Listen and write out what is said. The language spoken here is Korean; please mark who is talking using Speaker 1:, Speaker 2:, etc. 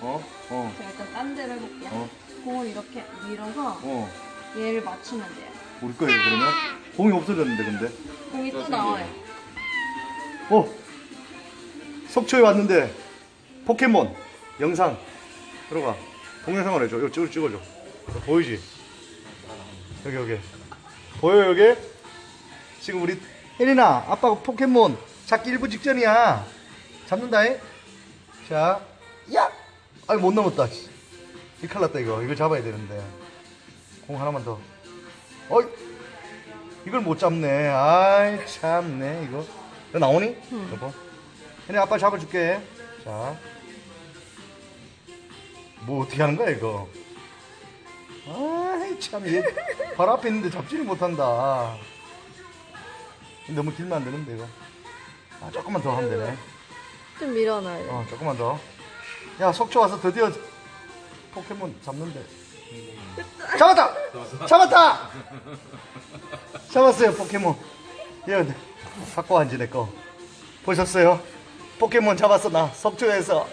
Speaker 1: 어? 어.
Speaker 2: 제가 일단 딴 데로 해볼게요.
Speaker 1: 어.
Speaker 2: 공을 이렇게 밀어서
Speaker 1: 어.
Speaker 2: 얘를 맞추면 돼요.
Speaker 1: 우리 거예요 그러면? 공이 없어졌는데 근데.
Speaker 2: 공이 또 나와요.
Speaker 1: 어. 속초에 왔는데 포켓몬 영상 들어가. 동영상을 해줘. 이거 찍어 찍어줘. 보이지? 여기 여기. 보여 여기? 지금 우리 혜린아 아빠가 포켓몬 잡기 일부 직전이야. 잡는다잉. 자, 야. 아이 못 넘었다. 씨. 이칼 났다 이거. 이거 잡아야 되는데. 공 하나만 더. 어이. 이걸 못 잡네. 아이 참네 이거. 이거 나오니?
Speaker 2: 응.
Speaker 1: 여보. 혜리 아빠 잡아줄게. 자. 뭐 어떻게 하는 거야 이거? 아이 참얘 바로 앞에 있는데 잡지를 못한다. 너무 길면 안 되는데 이거. 아 조금만 더 하면 되네.
Speaker 2: 좀 밀어놔야 돼.
Speaker 1: 어 조금만 더. 야 속초 와서 드디어 포켓몬 잡는데. 잡았다! 잡았다! 잡았어요 포켓몬. 얘 갖고 왔지 내 거. 보셨어요? 포켓몬 잡았어 나 속초에서.